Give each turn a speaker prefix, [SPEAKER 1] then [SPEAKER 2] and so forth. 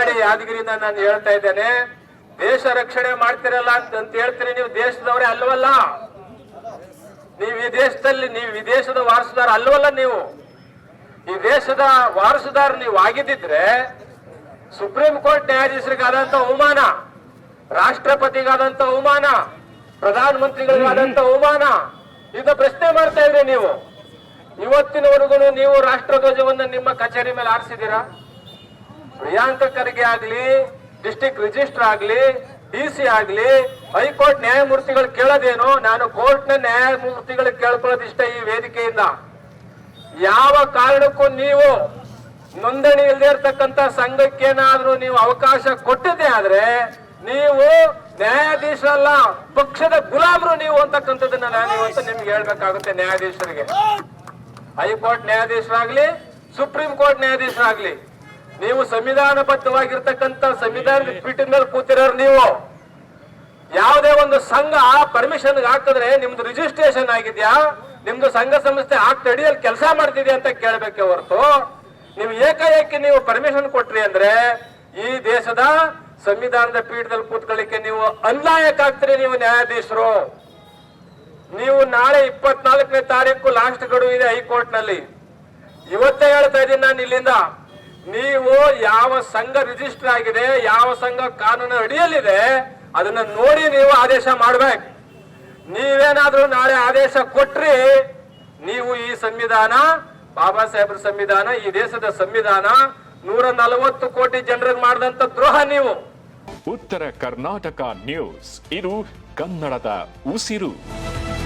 [SPEAKER 1] ಮಾಡಿ ಯಾದಗಿರಿಯಿಂದ ನಾನು ಹೇಳ್ತಾ ಇದ್ದೇನೆ, ದೇಶ ರಕ್ಷಣೆ ಮಾಡ್ತಿರಲ್ಲ ಅಂತ ಅಂತ ಹೇಳ್ತೀರಿ ನೀವು ದೇಶದವರೇ ಅಲ್ವಲ್ಲ ನೀವು ಈ ದೇಶದಲ್ಲಿ, ನೀವು ಈ ದೇಶದ ವಾರಸುದಾರ ಅಲ್ವಲ್ಲ ನೀವು? ಈ ದೇಶದ ವಾರಸುದಾರ ನೀವು ಆಗಿದ್ದಿದ್ರೆ, ಸುಪ್ರೀಂ ಕೋರ್ಟ್ ನ್ಯಾಯಾಧೀಶರಿಗಾದಂತ ಅವಮಾನ, ರಾಷ್ಟ್ರಪತಿಗಾದಂತ ಅವಮಾನ ಪ್ರಧಾನ ಮಂತ್ರಿಗಳಿಗಾದಂತ ಅವಮಾನ ಇದು ಪ್ರಶ್ನೆ ಮಾಡ್ತಾ ಇದ್ರಿ ನೀವು. ಇವತ್ತಿನವರೆಗೂ ನೀವು ರಾಷ್ಟ್ರಧ್ವಜವನ್ನು ನಿಮ್ಮ ಕಚೇರಿ ಮೇಲೆ ಆರಿಸಿದ್ದೀರಾ ಪ್ರಿಯಾಂಕ ಖರ್ಗೆ ಆಗ್ಲಿ ಡಿಸ್ಟಿಕ್ ರಿಜಿಸ್ಟರ್ ಆಗ್ಲಿ ಡಿ ಸಿ ಆಗ್ಲಿ, ಹೈಕೋರ್ಟ್ ನ್ಯಾಯಮೂರ್ತಿಗಳು ಕೇಳೋದೇನು? ನಾನು ಕೋರ್ಟ್ನ ನ್ಯಾಯಮೂರ್ತಿಗಳು ಕೇಳ್ಕೊಳ್ಳೋದು ಕೇಳ್ಕೊಳ್ಳೋದಿಷ್ಟ ಈ ವೇದಿಕೆಯಿಂದ. ಯಾವ ಕಾರಣಕ್ಕೂ ನೀವು ನೋಂದಣಿ ಇಲ್ಲದೆ ಇರ್ತಕ್ಕಂಥ ಸಂಘಕ್ಕೇನಾದ್ರೂ ನೀವು ಅವಕಾಶ ಕೊಟ್ಟಿದ್ದೆ ಆದ್ರೆ, ನೀವು ನ್ಯಾಯಾಧೀಶರಲ್ಲ, ಪಕ್ಷದ ಗುಲಾಮರು ನೀವು ಅಂತಕ್ಕಂಥದ್ದನ್ನ ನಾನು ಇವತ್ತು ನಿಮ್ಗೆ ಹೇಳ್ಬೇಕಾಗುತ್ತೆ ನ್ಯಾಯಾಧೀಶರಿಗೆ. ಹೈಕೋರ್ಟ್ ನ್ಯಾಯಾಧೀಶರಾಗ್ಲಿ, ಸುಪ್ರೀಂ ಕೋರ್ಟ್ ನ್ಯಾಯಾಧೀಶರಾಗ್ಲಿ. ನೀವು ಸಂವಿಧಾನಬದ್ಧವಾಗಿರ್ತಕ್ಕಂಥ ಸಂವಿಧಾನದ ಪೀಠದ ಮೇಲೆ ಕೂತಿರೋರು ನೀವು. ಯಾವುದೇ ಒಂದು ಸಂಘ ಪರ್ಮಿಷನ್ ಹಾಕಿದ್ರೆ ನಿಮ್ದು ರಿಜಿಸ್ಟ್ರೇಷನ್ ಆಗಿದ್ಯಾ? ನಿಮ್ದು ಸಂಘ ಸಂಸ್ಥೆ ಆಕ್ಟ್ ಅಡಿಯಲ್ಲಿ ಕೆಲಸ ಮಾಡ್ತಿದ್ಯಾ ಅಂತ ಕೇಳಬೇಕೆ ಹೊರತು. ನೀವು ಏಕಾಏಕಿ ನೀವು ಪರ್ಮಿಷನ್ ಕೊಟ್ರಿ ಅಂದ್ರೆ ಈ ದೇಶದ ಸಂವಿಧಾನದ ಪೀಠದಲ್ಲಿ ಕೂತ್ಕೊಳ್ಳಿಕ್ಕೆ ನೀವು ಅನ್ಲಾಯಕ್ ಆಗ್ತೀರಿ ನೀವು ನ್ಯಾಯಾಧೀಶರು. ನೀವು ನಾಳೆ ಇಪ್ಪತ್ನಾಲ್ಕನೇ ತಾರೀಕು ಲಾಸ್ಟ್ ಗಡುವು ಇದೆ ಹೈಕೋರ್ಟ್ನಲ್ಲಿ ಇವತ್ತೇ ಹೇಳ್ತಾ ಇದ್ದೀನಿ ನಾನು ಇಲ್ಲಿಂದ. ನೀವು ಯಾವ ಸಂಘ ರಿಜಿಸ್ಟರ್ ಆಗಿದೆ, ಯಾವ ಸಂಘ ಕಾನೂನು ಅಡಿಯಲ್ಲಿದೆ, ಅದನ್ನ ನೋಡಿ ನೀವು ಆದೇಶ ಮಾಡ್ಬೇಕು. ನೀವೇನಾದ್ರೂ ನಾಳೆ ಆದೇಶ ಕೊಟ್ರಿ, ನೀವು ಈ ಸಂವಿಧಾನ, ಬಾಬಾ ಸಾಹೇಬ್ರ ಸಂವಿಧಾನ, ಈ ದೇಶದ ಸಂವಿಧಾನ, ನೂರ ನಲವತ್ತು ಕೋಟಿ ಜನರಿಗೆ ಮಾಡಿದಂತ ದ್ರೋಹ ನೀವು.
[SPEAKER 2] ಉತ್ತರ ಕರ್ನಾಟಕ ನ್ಯೂಸ್, ಇದು ಕನ್ನಡದ ಉಸಿರು.